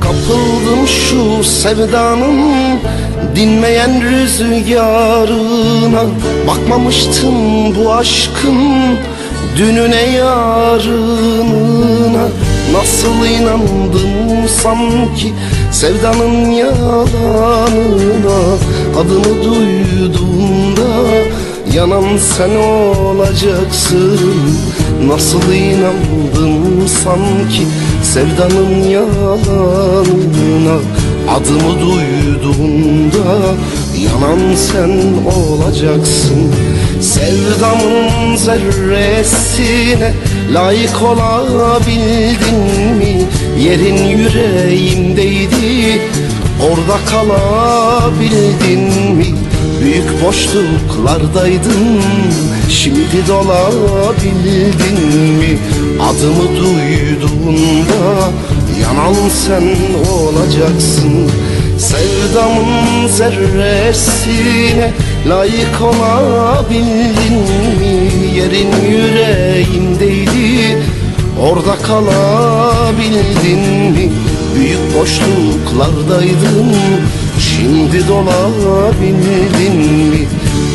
Kapıldım şu sevdanın dinmeyen rüzgarına. Bakmamıştım bu aşkın dününe yarınına. Nasıl inandım sanki sevdanın yalanına? Adımı duyduğumda yanan sen olacaksın Nasıl inandım sanki sevdanın yalanına Adımı duyduğunda yanan sen olacaksın Sevdamın zerresine layık olabildin mi? Yerin yüreğimdeydi orada kalabildin mi? Büyük boşluklardaydın Şimdi dolabildin mi? Adımı duyduğunda Yanan sen olacaksın Sevdamın zerresine Layık olabildin mi? Yerin yüreğimdeydi Orada kalabildin mi? Büyük boşluklardaydın Şimdi dolabildin?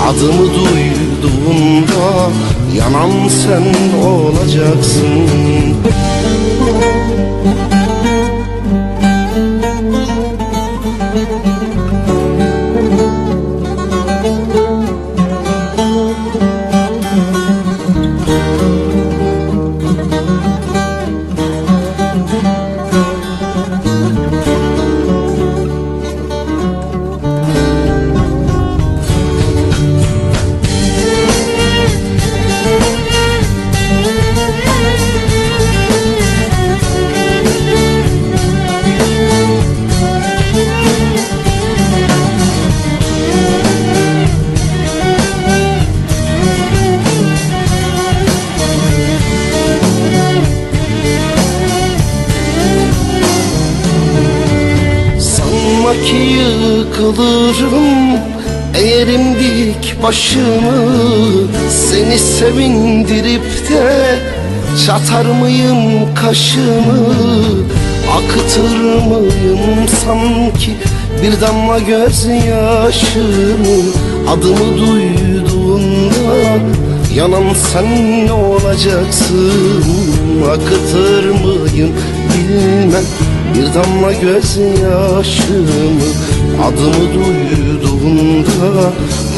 Adımı duyduğunda Yanan sen olacaksın Sanma ki yıkılırım Eğerim dik başımı. Seni sevindirip de Çatar mıyım kaşımı? Akıtır mıyım sanki Bir damla gözyaşımı? Adımı duyduğunda Yanan sen ne olacaksın. Akıtır mıyım bilmem bir damla gözyaşımı Adımı duyduğunda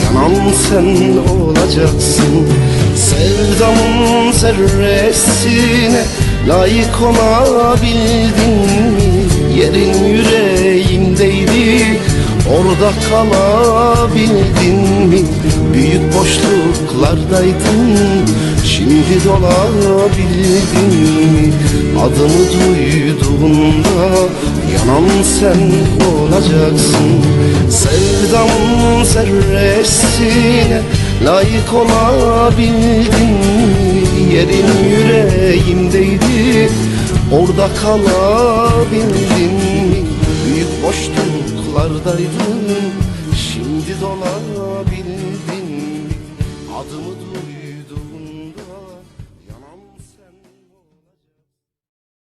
Yanan sen olacaksın Sevdamın zerresine Layık olabildin mi? Yerin yüreğimdeydi Orada kalabildin mi? Büyük boşluklardaydın Şimdi dolabildin mi? Adımı duyduğunda Yanan sen olacaksın Sevdamın zerresine Layık olabildin mi? Yerin yüreğimdeydi Orada kalabildin mi? Büyük boşluklardaydın Şimdi dolabildin mi? Adımı